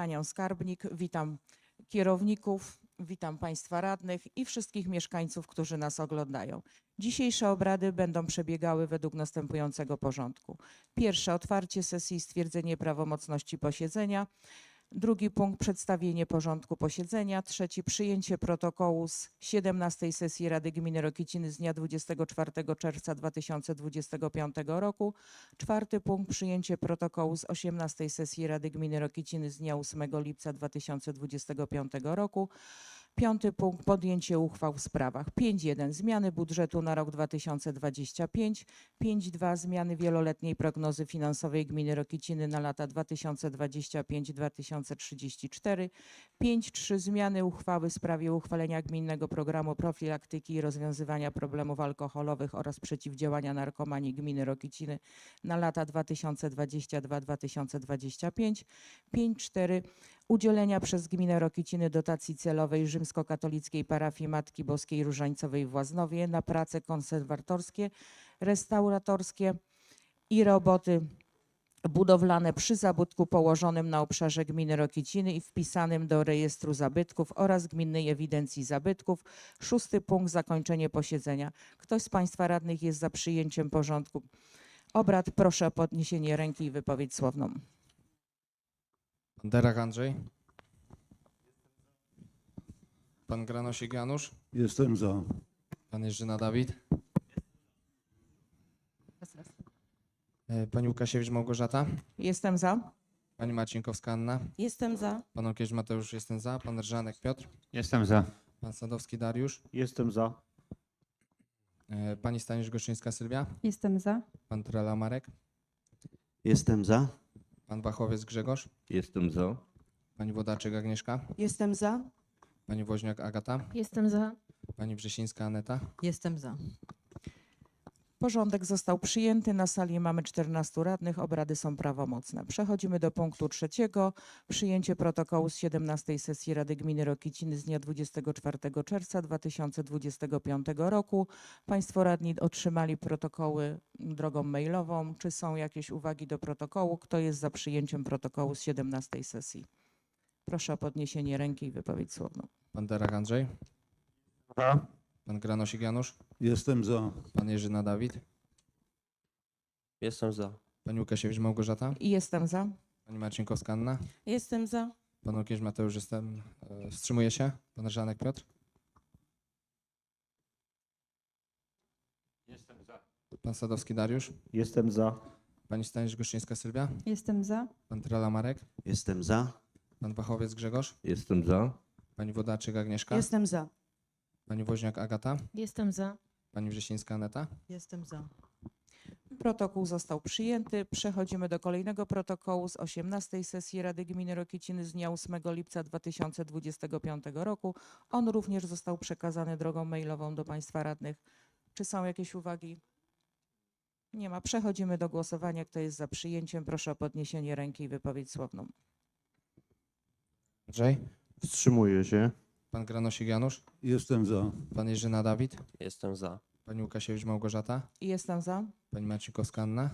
panią skarbnik, witam kierowników, witam państwa radnych i wszystkich mieszkańców, którzy nas oglądają. Dzisiejsze obrady będą przebiegały według następującego porządku. Pierwsze otwarcie sesji i stwierdzenie prawomocności posiedzenia. Drugi punkt przedstawienie porządku posiedzenia. Trzeci przyjęcie protokołu z 17 sesji Rady Gminy Rokiciny z dnia 24 czerwca 2025 roku. Czwarty punkt przyjęcie protokołu z 18 sesji Rady Gminy Rokiciny z dnia 8 lipca 2025 roku. Piąty punkt podjęcie uchwał w sprawach. 5.1 zmiany budżetu na rok 2025, 5.2 zmiany wieloletniej prognozy finansowej gminy Rokiciny na lata 2025-2034, 5.3 zmiany uchwały w sprawie uchwalenia gminnego programu profilaktyki i rozwiązywania problemów alkoholowych oraz przeciwdziałania narkomanii gminy Rokiciny na lata 2022-2025, 5.4 udzielenia przez gminę Rokiciny dotacji celowej rzymskokatolickiej parafii Matki Boskiej Różańcowej w Łaznowie na prace konserwatorskie, restauratorskie i roboty budowlane przy zabytku położonym na obszarze gminy Rokiciny i wpisanym do rejestru zabytków oraz gminnej ewidencji zabytków. Szósty punkt zakończenie posiedzenia. Ktoś z Państwa radnych jest za przyjęciem porządku obrad? Proszę o podniesienie ręki i wypowiedź słowną. Pan Derak Andrzej. Pan Granosik Janusz. Jestem za. Pan Jerzyna Dawid. E, Pani Łukasiewicz Małgorzata. Jestem za. Pani Marcinkowska Anna. Jestem za. Pan Okieś Mateusz jestem za. Pan Rżanek Piotr. Jestem za. Pan Sadowski Dariusz. Jestem za. E, Pani Stanisz Goszczyńska Sylwia. Jestem za. Pan Trela Marek. Jestem za. Pan Wachowiec Grzegorz. Jestem za. Pani Wodaczyk Agnieszka. Jestem za. Pani Woźniak Agata. Jestem za. Pani Wrzesińska Aneta. Jestem za. Porządek został przyjęty. Na sali mamy 14 radnych. Obrady są prawomocne. Przechodzimy do punktu trzeciego. Przyjęcie protokołu z 17 sesji Rady Gminy Rokiciny z dnia 24 czerwca 2025 roku. Państwo radni otrzymali protokoły drogą mailową. Czy są jakieś uwagi do protokołu? Kto jest za przyjęciem protokołu z 17 sesji? Proszę o podniesienie ręki i wypowiedź słowną. Pan Derak Andrzej. Za. Pan Granosik Janusz. Jestem za. Pan Jerzyna Dawid. Jestem za. Pani Łukasiewicz Małgorzata. I jestem za. Pani Marcinkowska Anna. Jestem za. Pan Okieś Mateusz jestem. e, Wstrzymuje się. Pan Rżanek Piotr. Jestem za. Pan Sadowski Dariusz. Jestem za. Pani Stanisz Goszczyńska Sylwia. Jestem za. Pan Trela Marek. Jestem za. Pan Wachowiec Grzegorz. Jestem za. Pani Wodaczyk Agnieszka. Jestem za. Pani Woźniak Agata. Jestem za. Pani Wrzesińska Aneta. Jestem za. Protokół został przyjęty. Przechodzimy do kolejnego protokołu z 18 sesji Rady Gminy Rokiciny z dnia 8 lipca 2025 roku. On również został przekazany drogą mailową do Państwa radnych. Czy są jakieś uwagi? Nie ma. Przechodzimy do głosowania. Kto jest za przyjęciem? Proszę o podniesienie ręki i wypowiedź słowną. Andrzej. Wstrzymuję się. Pan Granosik Janusz. Jestem za. Pan Jerzyna Dawid. Jestem za. Pani Łukasiewicz Małgorzata. Jestem za. Pani Marcinkowska Anna.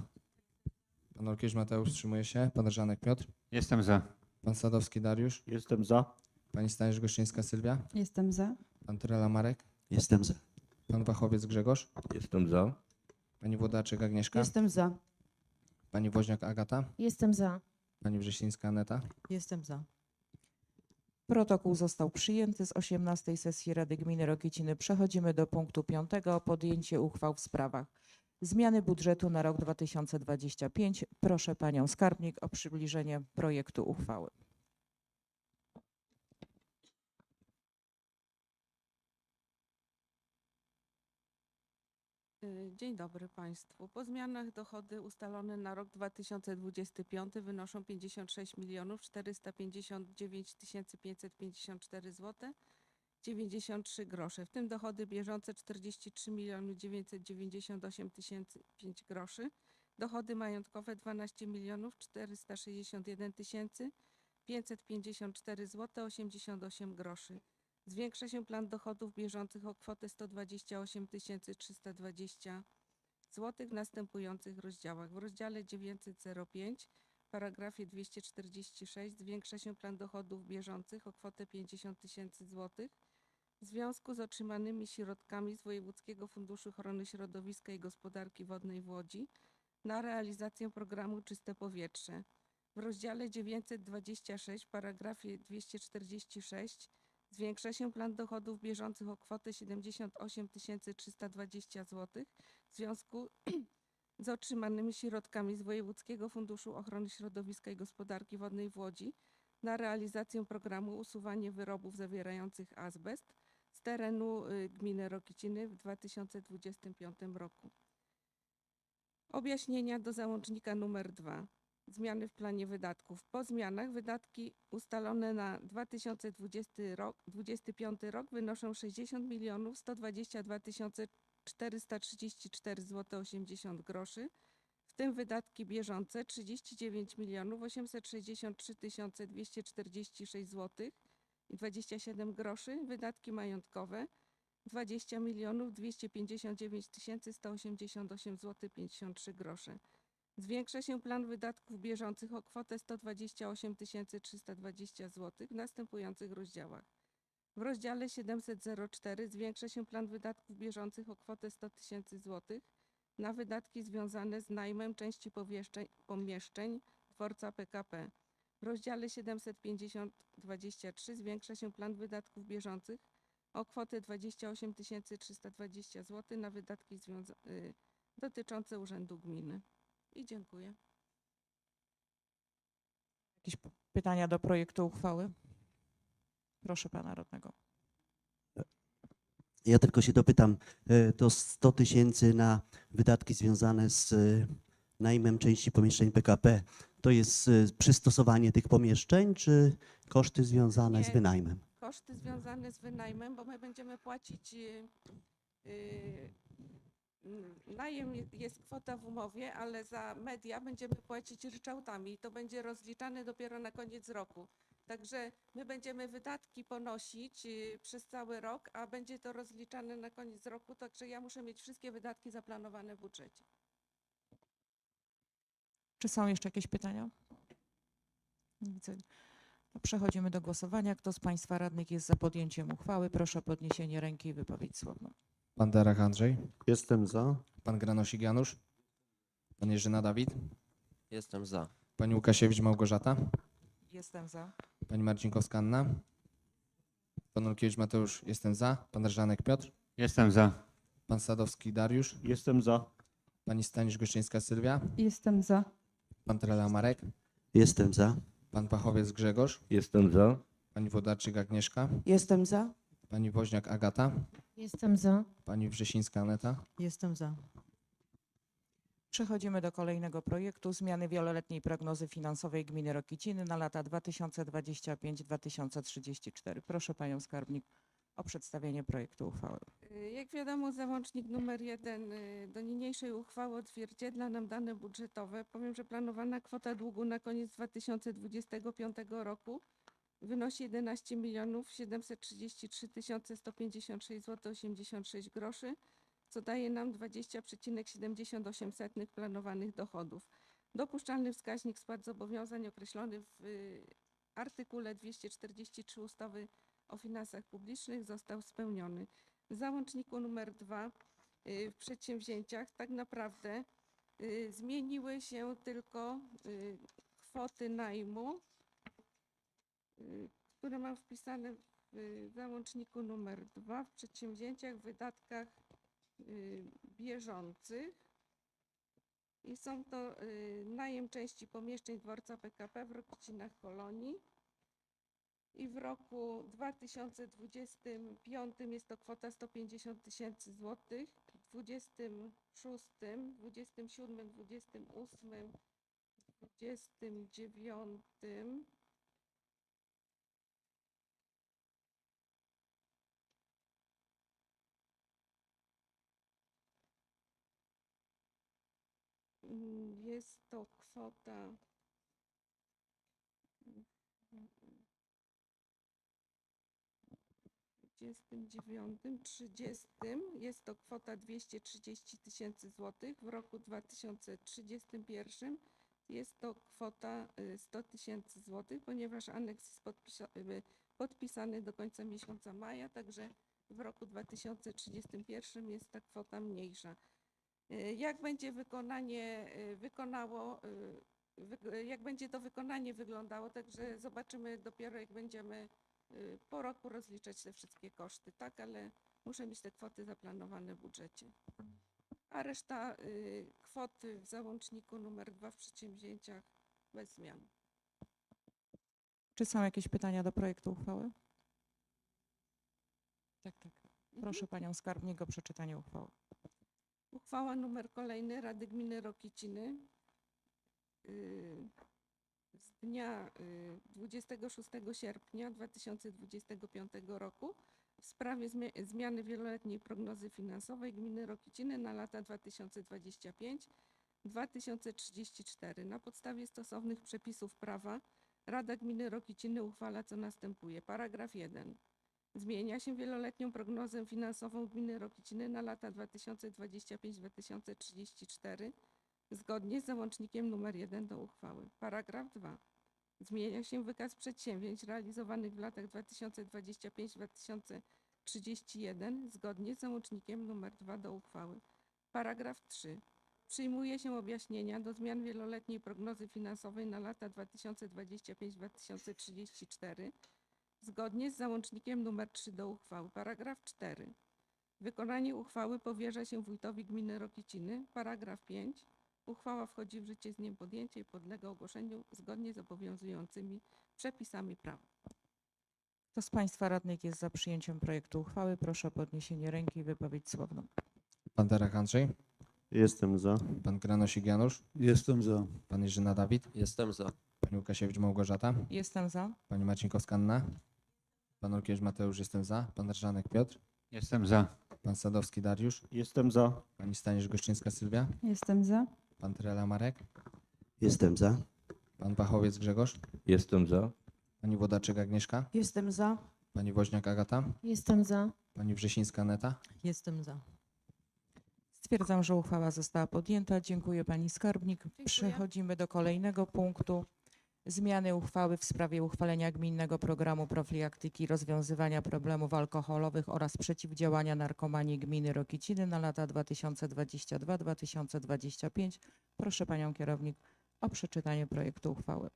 Pan Okieś Mateusz wstrzymuje się. Pan Rżanek Piotr. Jestem za. Pan Sadowski Dariusz. Jestem za. Pani Stanisz Goszczyńska Sylwia. Jestem za. Pan Trela Marek. Jestem za. Pan Wachowiec Grzegorz. Jestem za. Pani Wodaczyk Agnieszka. Jestem za. Pani Woźniak Agata. Jestem za. Pani Wrzesińska Aneta. Jestem za. Protokół został przyjęty z 18 sesji Rady Gminy Rokiciny. Przechodzimy do punktu 5. Podjęcie uchwał w sprawach zmiany budżetu na rok 2025. Proszę panią skarbnik o przybliżenie projektu uchwały. Dzień dobry Państwu. Po zmianach dochody ustalone na rok 2025 wynoszą 56 milionów 459 554 zł 93 grosze. W tym dochody bieżące 43 miliony 998 505 groszy. Dochody majątkowe 12 milionów 461 554 zł 88 groszy. Zwiększa się plan dochodów bieżących o kwotę 128 320 zł w następujących rozdziałach. W rozdziale 905 w paragrafie 246 zwiększa się plan dochodów bieżących o kwotę 50 tysięcy złotych w związku z otrzymanymi środkami z Wojewódzkiego Funduszu Ochrony Środowiska i Gospodarki Wodnej w Łodzi na realizację programu Czyste Powietrze. W rozdziale 926 w paragrafie 246 zwiększa się plan dochodów bieżących o kwotę 78 320 zł w związku z otrzymanymi środkami z Wojewódzkiego Funduszu Ochrony Środowiska i Gospodarki Wodnej w Łodzi na realizację programu usuwanie wyrobów zawierających azbest z terenu y, gminy Rokiciny w 2025 roku. Objaśnienia do załącznika numer 2. Zmiany w planie wydatków. Po zmianach wydatki ustalone na 2020 rok, 25 rok wynoszą 60 milionów 122 434 zł 80 groszy, w tym wydatki bieżące 39 milionów 863 246 zł i 27 groszy, wydatki majątkowe 20 milionów 259 188 zł 53 grosze. Zwiększa się plan wydatków bieżących o kwotę 128 320 zł w następujących rozdziałach. W rozdziale 704 zwiększa się plan wydatków bieżących o kwotę 100 tysięcy złotych na wydatki związane z najmem części pomieszczeń, dworca PKP. W rozdziale 750-23 zwiększa się plan wydatków bieżących o kwotę 28 320 zł na wydatki y, dotyczące Urzędu Gminy. I dziękuję. Jakieś pytania do projektu uchwały? Proszę pana radnego. Ja tylko się dopytam, e, to 100 tysięcy na wydatki związane z e, najmem części pomieszczeń PKP, to jest e, przystosowanie tych pomieszczeń, czy koszty związane z Nie. wynajmem? koszty związane z wynajmem, bo my będziemy płacić y, y, najem je- jest kwota w umowie, ale za media będziemy płacić ryczałtami i to będzie rozliczane dopiero na koniec roku. Także my będziemy wydatki ponosić y, przez cały rok, a będzie to rozliczane na koniec roku, także ja muszę mieć wszystkie wydatki zaplanowane w budżecie. Czy są jeszcze jakieś pytania? Nie widzę. To Przechodzimy do głosowania. Kto z Państwa radnych jest za podjęciem uchwały? Proszę o podniesienie ręki i wypowiedź słowną. Pan Derek Andrzej, Jestem za. pan Granosik Janusz, pan Jerzyna Dawid, Jestem za. pani Łukasiewicz Małgorzata, Jestem za. pani Marcinkowska Anna, pan Olkiewicz Mateusz, jestem za, pan Rżanek Piotr, Jestem za. pan Sadowski Dariusz, Jestem za. pani Stanisz Gościńska Sylwia, Jestem za. pan Trela Marek, Jestem za. pan Pachowiec Grzegorz, Jestem za. pani Wodarczyk Agnieszka, Jestem za. pani Woźniak Agata, Jestem za. pani Wrzesińska Aneta, Jestem za. Przechodzimy do kolejnego projektu zmiany wieloletniej prognozy finansowej gminy Rokiciny na lata 2025-2034. Proszę panią skarbnik o przedstawienie projektu uchwały. Jak wiadomo, załącznik numer jeden y, do niniejszej uchwały odzwierciedla nam dane budżetowe. Powiem, że planowana kwota długu na koniec 2025 roku wynosi 11 milionów 733 156 zł 86 groszy, co daje nam 20,78 planowanych dochodów. Dopuszczalny wskaźnik spłat zobowiązań określony w y, artykule 243 ustawy o finansach publicznych został spełniony. W załączniku numer dwa y, w przedsięwzięciach tak naprawdę y, zmieniły się tylko kwoty najmu, które mam wpisane w załączniku numer dwa w przedsięwzięciach, wydatkach y, bieżących. I są to y, najem części pomieszczeń dworca PKP w Rokicinach Kolonii. I w roku 2025 jest to kwota 150 tysięcy złotych, w 26, 27, 28, 29 jest to kwota. 29, 30 jest to kwota 230 tysięcy złotych, w roku 2031 Jest to kwota y, 100 tysięcy złotych, ponieważ aneks jest y, podpisany do końca miesiąca maja, także w roku 2031 jest ta kwota mniejsza. Y, Jak będzie wykonanie y, wykonało, y, jak będzie to wykonanie wyglądało, także zobaczymy dopiero jak będziemy po roku rozliczać te wszystkie koszty, tak, ale muszę mieć te kwoty zaplanowane w budżecie. A reszta kwoty w załączniku numer dwa w przedsięwzięciach bez zmian. Czy są jakieś pytania do projektu uchwały? Tak, tak. Proszę panią skarbnik o przeczytanie uchwały. Uchwała numer kolejny Rady Gminy Rokiciny y, z dnia y, 26 sierpnia 2025 roku w sprawie zmia- zmiany wieloletniej prognozy finansowej Gminy Rokiciny na lata 2025-2034. Na podstawie stosownych przepisów prawa Rada Gminy Rokiciny uchwala co następuje. Paragraf 1. Zmienia się wieloletnią prognozę finansową gminy Rokiciny na lata 2025-2034 zgodnie z załącznikiem nr 1 do uchwały. Paragraf 2. Zmienia się wykaz przedsięwzięć realizowanych w latach 2025-2031 zgodnie z załącznikiem nr 2 do uchwały. Paragraf 3. Przyjmuje się objaśnienia do zmian wieloletniej prognozy finansowej na lata 2025-2034 zgodnie z załącznikiem nr 3 do uchwały. Paragraf 4. Wykonanie uchwały powierza się wójtowi gminy Rokiciny. Paragraf 5. Uchwała wchodzi w życie z dniem podjęcia i podlega ogłoszeniu zgodnie z obowiązującymi przepisami prawa. Kto z państwa radnych jest za przyjęciem projektu uchwały? Proszę o podniesienie ręki i wypowiedź słowną. Pan Derek Andrzej, Jestem za. pan Granosik Janusz, Jestem za. pan Jerzyna Dawid, Jestem za. pani Łukasiewicz Małgorzata, Jestem za. pani Marcinkowska Anna, pan Olkiewicz Mateusz, jestem za, pan Drżanek Piotr, Jestem za. pan Sadowski Dariusz, Jestem za. pani Stanisz Goszczyńska Sylwia, Jestem za. pan Trela Marek, Jestem za. pan Pachowiec Grzegorz, Jestem za. pani Wodaczyk Agnieszka, Jestem za. pani Woźniak Agata, Jestem za. pani Wrzesińska Neta, Jestem za. Stwierdzam, że uchwała została podjęta. Dziękuję pani skarbnik. Przechodzimy do kolejnego punktu. Zmiany uchwały w sprawie uchwalenia gminnego programu profilaktyki rozwiązywania problemów alkoholowych oraz przeciwdziałania narkomanii gminy Rokiciny na lata 2022-2025. Proszę panią kierownik o przeczytanie projektu uchwały.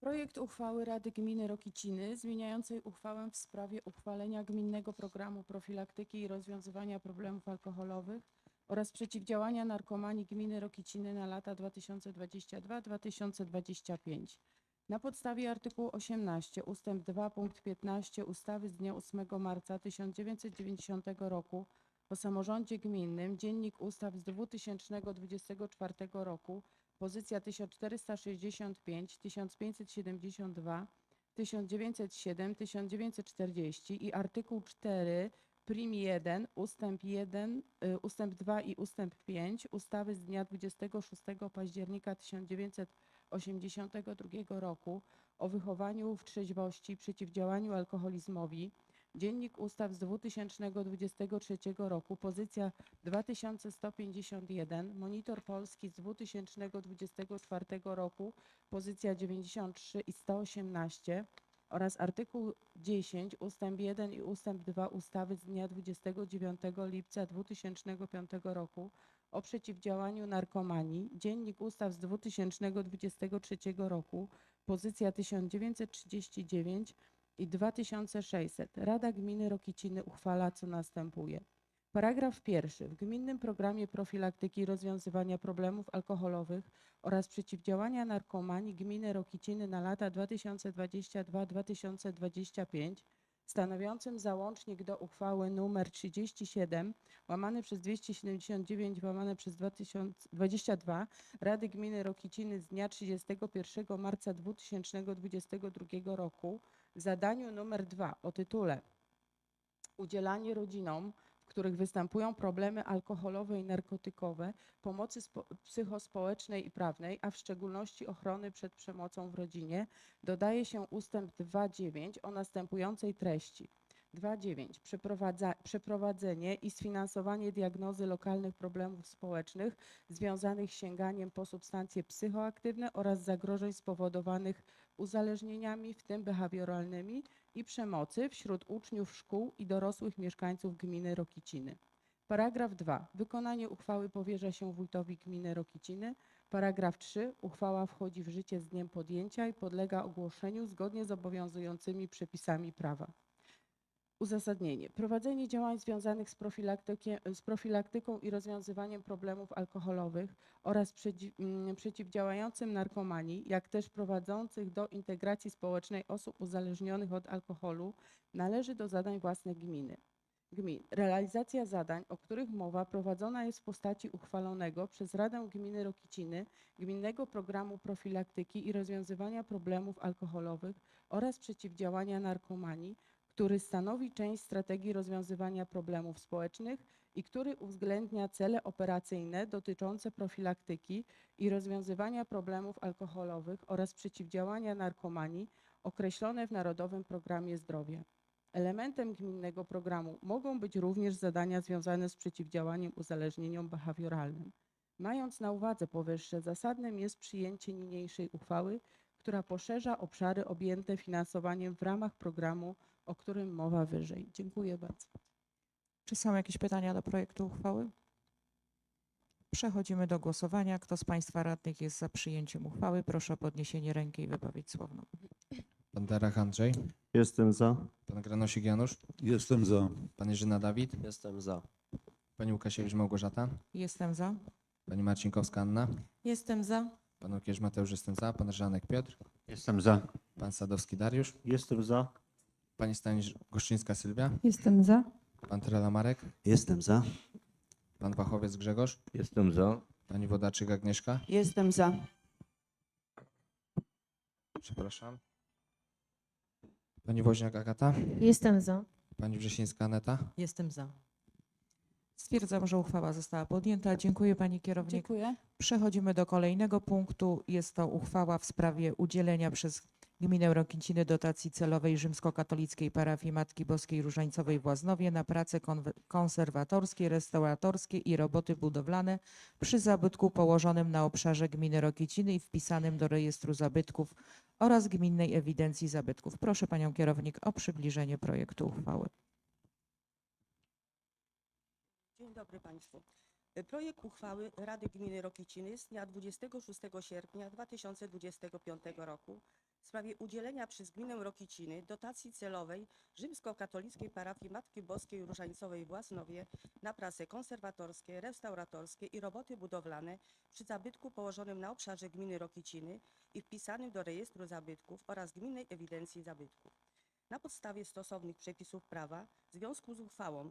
Projekt uchwały Rady Gminy Rokiciny zmieniającej uchwałę w sprawie uchwalenia gminnego programu profilaktyki i rozwiązywania problemów alkoholowych oraz przeciwdziałania narkomanii gminy Rokiciny na lata 2022-2025. Na podstawie artykułu 18 ustęp 2 punkt 15 ustawy z dnia 8 marca 1990 roku o samorządzie gminnym, Dziennik Ustaw z 2024 roku pozycja 1465, 1572, 1907, 1940 i artykuł 4 prim 1 ustęp 1, y, ustęp 2 i ustęp 5 ustawy z dnia 26 października 1982 roku o wychowaniu w trzeźwości, przeciwdziałaniu alkoholizmowi, Dziennik Ustaw z 2023 roku, pozycja 2151, Monitor Polski z 2024 roku, pozycja 93 i 118 oraz artykuł 10 ustęp 1 i ustęp 2 ustawy z dnia 29 lipca 2005 roku o przeciwdziałaniu narkomanii, Dziennik Ustaw z 2023 roku, pozycja 1939 i 2600. Rada Gminy Rokiciny uchwala, co następuje. Paragraf pierwszy. W gminnym programie profilaktyki i rozwiązywania problemów alkoholowych oraz przeciwdziałania narkomanii gminy Rokiciny na lata 2022-2025 stanowiącym załącznik do uchwały nr 37 łamane przez 279 łamane przez 2022 Rady Gminy Rokiciny z dnia 31 marca 2022 roku w zadaniu numer dwa o tytule Udzielanie rodzinom, których występują problemy alkoholowe i narkotykowe, pomocy spo- psychospołecznej i prawnej, a w szczególności ochrony przed przemocą w rodzinie, dodaje się ustęp 2.9 o następującej treści. 2.9. Przeprowadza, przeprowadzenie i sfinansowanie diagnozy lokalnych problemów społecznych związanych z sięganiem po substancje psychoaktywne oraz zagrożeń spowodowanych uzależnieniami, w tym behawioralnymi i przemocy wśród uczniów szkół i dorosłych mieszkańców gminy Rokiciny. Paragraf 2. Wykonanie uchwały powierza się wójtowi gminy Rokiciny. Paragraf 3. Uchwała wchodzi w życie z dniem podjęcia i podlega ogłoszeniu zgodnie z obowiązującymi przepisami prawa. Uzasadnienie. Prowadzenie działań związanych z, z profilaktyką i rozwiązywaniem problemów alkoholowych oraz przeciw, mm, przeciwdziałającym narkomanii, jak też prowadzących do integracji społecznej osób uzależnionych od alkoholu należy do zadań własnych gminy. Gmin. Realizacja zadań, o których mowa, prowadzona jest w postaci uchwalonego przez Radę Gminy Rokiciny Gminnego Programu Profilaktyki i Rozwiązywania Problemów Alkoholowych oraz Przeciwdziałania Narkomanii, który stanowi część strategii rozwiązywania problemów społecznych i który uwzględnia cele operacyjne dotyczące profilaktyki i rozwiązywania problemów alkoholowych oraz przeciwdziałania narkomanii określone w Narodowym Programie Zdrowia. Elementem gminnego programu mogą być również zadania związane z przeciwdziałaniem uzależnieniom behawioralnym. Mając na uwadze powyższe, zasadnym jest przyjęcie niniejszej uchwały, która poszerza obszary objęte finansowaniem w ramach programu, o którym mowa wyżej. Dziękuję bardzo. Czy są jakieś pytania do projektu uchwały? Przechodzimy do głosowania. Kto z Państwa radnych jest za przyjęciem uchwały? Proszę o podniesienie ręki i wypowiedź słowną. Pan Derach Andrzej, Jestem za. pan Granosik Janusz, Jestem za. pan Jerzyna Dawid, Jestem za. pani Łukasiewicz Małgorzata, Jestem za. pani Marcinkowska Anna, Jestem za. pan Łukierz Mateusz jestem za, pan Żanek Piotr, Jestem za. pan Sadowski Dariusz, Jestem za. Pani Stanisz Goszczyńska Sylwia, Jestem za. pan Trela Marek, Jestem za. pan Wachowiec Grzegorz, Jestem za. pani Wodaczyk Agnieszka, Jestem za. przepraszam, pani Woźniak Agata, Jestem za. pani Wrzesińska Aneta, Jestem za. Stwierdzam, że uchwała została podjęta. Dziękuję Pani Kierownik. Dziękuję. Przechodzimy do kolejnego punktu. Jest to uchwała w sprawie udzielenia przez Gminę Rokiciny dotacji celowej rzymskokatolickiej parafii Matki Boskiej Różańcowej w Łaznowie na prace konserwatorskie, restauratorskie i roboty budowlane przy zabytku położonym na obszarze gminy Rokiciny i wpisanym do rejestru zabytków oraz gminnej ewidencji zabytków. Proszę Panią Kierownik o przybliżenie projektu uchwały. Dzień dobry Państwu. Projekt uchwały Rady Gminy Rokiciny z dnia 26 sierpnia 2025 roku w sprawie udzielenia przez Gminę Rokiciny dotacji celowej rzymskokatolickiej parafii Matki Boskiej Różańcowej w Łaznowie na prace konserwatorskie, restauratorskie i roboty budowlane przy zabytku położonym na obszarze Gminy Rokiciny i wpisanym do rejestru zabytków oraz Gminnej Ewidencji Zabytków. Na podstawie stosownych przepisów prawa w związku z uchwałą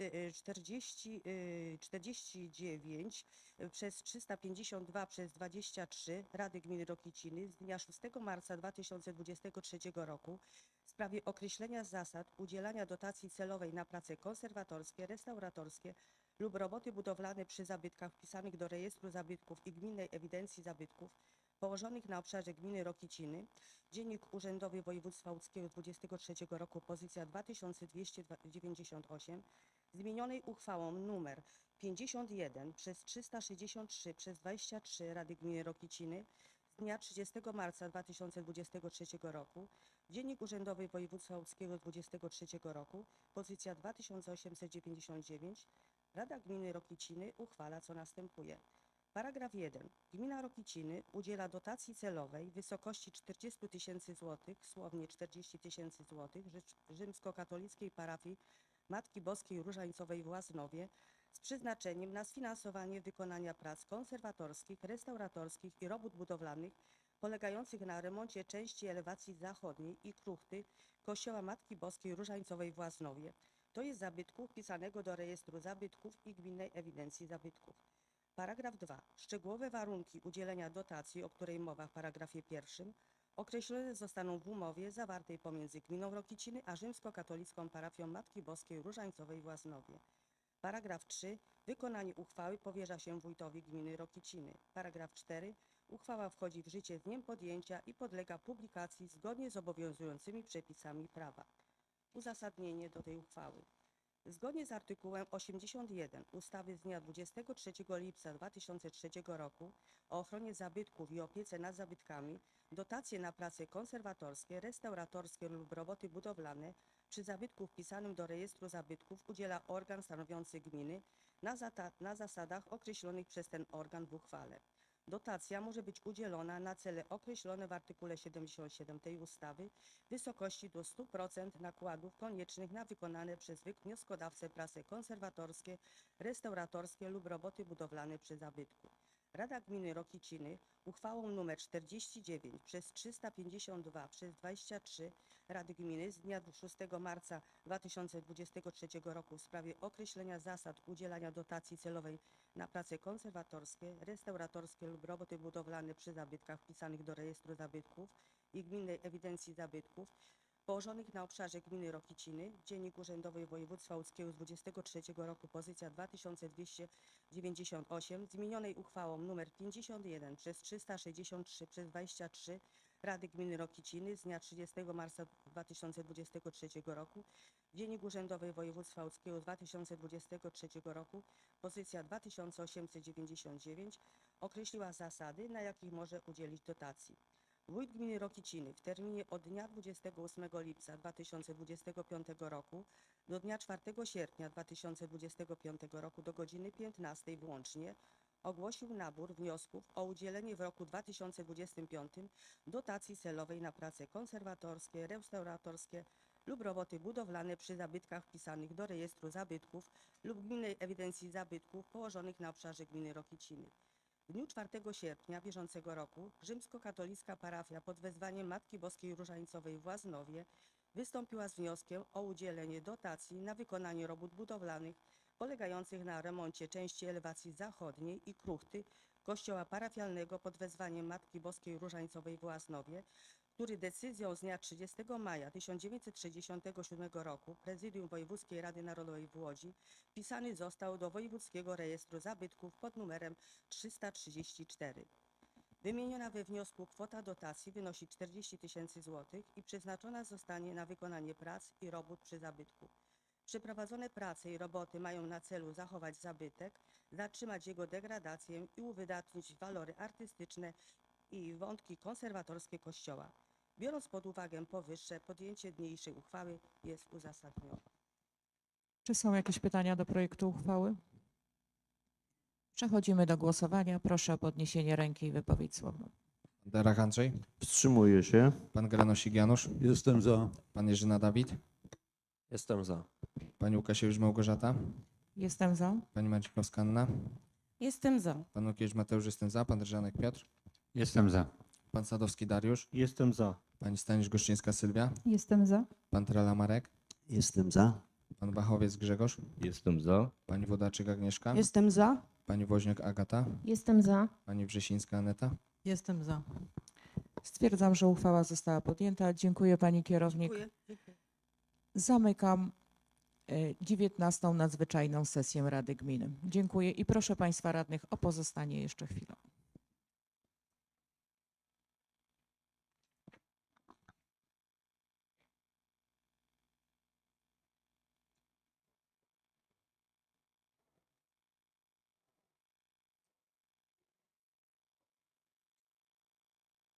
y, 40, y, 49 y, przez 352 przez 23 Rady Gminy Rokiciny z dnia 6 marca 2023 roku w sprawie określenia zasad udzielania dotacji celowej na prace konserwatorskie, restauratorskie lub roboty budowlane przy zabytkach wpisanych do rejestru zabytków i gminnej ewidencji zabytków położonych na obszarze gminy Rokiciny, Dziennik Urzędowy Województwa Łódzkiego z 23 roku, pozycja 2298, zmienionej uchwałą nr 51 przez 363 przez 23 Rady Gminy Rokiciny z dnia 30 marca 2023 roku, Dziennik Urzędowy Województwa Łódzkiego z 23 roku, pozycja 2899, Rada Gminy Rokiciny uchwala co następuje. Paragraf 1. Gmina Rokiciny udziela dotacji celowej w wysokości 40 tysięcy złotych, słownie 40 tysięcy złotych, rzymskokatolickiej parafii Matki Boskiej Różańcowej w Łaznowie z przeznaczeniem na sfinansowanie wykonania prac konserwatorskich, restauratorskich i robót budowlanych polegających na remoncie części elewacji zachodniej i kruchty Kościoła Matki Boskiej Różańcowej w Łaznowie, to jest zabytku wpisanego do rejestru zabytków i gminnej ewidencji zabytków. Paragraf 2. Szczegółowe warunki udzielenia dotacji, o której mowa w paragrafie pierwszym, określone zostaną w umowie zawartej pomiędzy Gminą Rokiciny a rzymskokatolicką parafią Matki Boskiej Różańcowej w Łaznowie. Paragraf 3. Wykonanie uchwały powierza się wójtowi gminy Rokiciny. Paragraf 4. Uchwała wchodzi w życie z dniem podjęcia i podlega publikacji zgodnie z obowiązującymi przepisami prawa. Uzasadnienie do tej uchwały. Zgodnie z artykułem 81 ustawy z dnia 23 lipca 2003 roku o ochronie zabytków i opiece nad zabytkami dotacje na prace konserwatorskie, restauratorskie lub roboty budowlane przy zabytku wpisanym do rejestru zabytków udziela organ stanowiący gminy na, na zasadach określonych przez ten organ w uchwale. Dotacja może być udzielona na cele określone w artykule 77 tej ustawy w wysokości do 100% nakładów koniecznych na wykonane przez wnioskodawcę prace konserwatorskie, restauratorskie lub roboty budowlane przy zabytku. Rada Gminy Rokiciny uchwałą nr 49 przez 352 przez 23 Rady Gminy z dnia 6 marca 2023 roku w sprawie określenia zasad udzielania dotacji celowej na prace konserwatorskie, restauratorskie lub roboty budowlane przy zabytkach wpisanych do rejestru zabytków i gminnej ewidencji zabytków położonych na obszarze gminy Rokiciny, Dziennik Urzędowy Województwa Łódzkiego z 23 roku, pozycja 2298, zmienionej uchwałą nr 51 przez 363 przez 23 Rady Gminy Rokiciny z dnia 30 marca 2023 roku, Dziennik Urzędowy Województwa Łódzkiego z 2023 roku, pozycja 2899, określiła zasady, na jakich może udzielić dotacji. Wójt Gminy Rokiciny w terminie od dnia 28 lipca 2025 roku do dnia 4 sierpnia 2025 roku do godziny 15 włącznie ogłosił nabór wniosków o udzielenie w roku 2025 dotacji celowej na prace konserwatorskie, restauratorskie lub roboty budowlane przy zabytkach wpisanych do rejestru zabytków lub gminnej ewidencji zabytków położonych na obszarze gminy Rokiciny. W dniu 4 sierpnia bieżącego roku rzymskokatolicka parafia pod wezwaniem Matki Boskiej Różańcowej w Łaznowie wystąpiła z wnioskiem o udzielenie dotacji na wykonanie robót budowlanych polegających na remoncie części elewacji zachodniej i kruchty kościoła parafialnego pod wezwaniem Matki Boskiej Różańcowej w Łaznowie, który decyzją z dnia 30 maja 1967 roku Prezydium Wojewódzkiej Rady Narodowej w Łodzi wpisany został do Wojewódzkiego Rejestru Zabytków pod numerem 334. Wymieniona we wniosku kwota dotacji wynosi 40 tysięcy złotych i przeznaczona zostanie na wykonanie prac i robót przy zabytku. Przeprowadzone prace i roboty mają na celu zachować zabytek, zatrzymać jego degradację i uwydatnić walory artystyczne i wątki konserwatorskie Kościoła. Biorąc pod uwagę powyższe, podjęcie niniejszej uchwały jest uzasadnione. Czy są jakieś pytania do projektu uchwały? Przechodzimy do głosowania. Proszę o podniesienie ręki i wypowiedź słowną. Pan Derach Andrzej, Wstrzymuję się. pan Granosik Janusz, Jestem za. pan Jerzyna Dawid, Jestem za. Pani Łukasiewicz Małgorzata, Jestem za. pani Madzikowska Anna, Jestem za. pan Łukiewicz Mateusz, jestem za, pan Drżanek Piotr, Jestem za. pan Sadowski Dariusz, Jestem za. pani Stanisz Goszczyńska Sylwia, Jestem za. pan Trela Marek, Jestem za. pan Wachowiec Grzegorz, Jestem za. pani Wodaczyk Agnieszka, Jestem za. pani Woźniak Agata, Jestem za. pani Wrzesińska Aneta. Jestem za. Stwierdzam, że uchwała została podjęta. Dziękuję pani kierownik. Dziękuję. Zamykam e, 19. nadzwyczajną sesję Rady Gminy. Dziękuję i proszę państwa radnych o pozostanie jeszcze chwilę.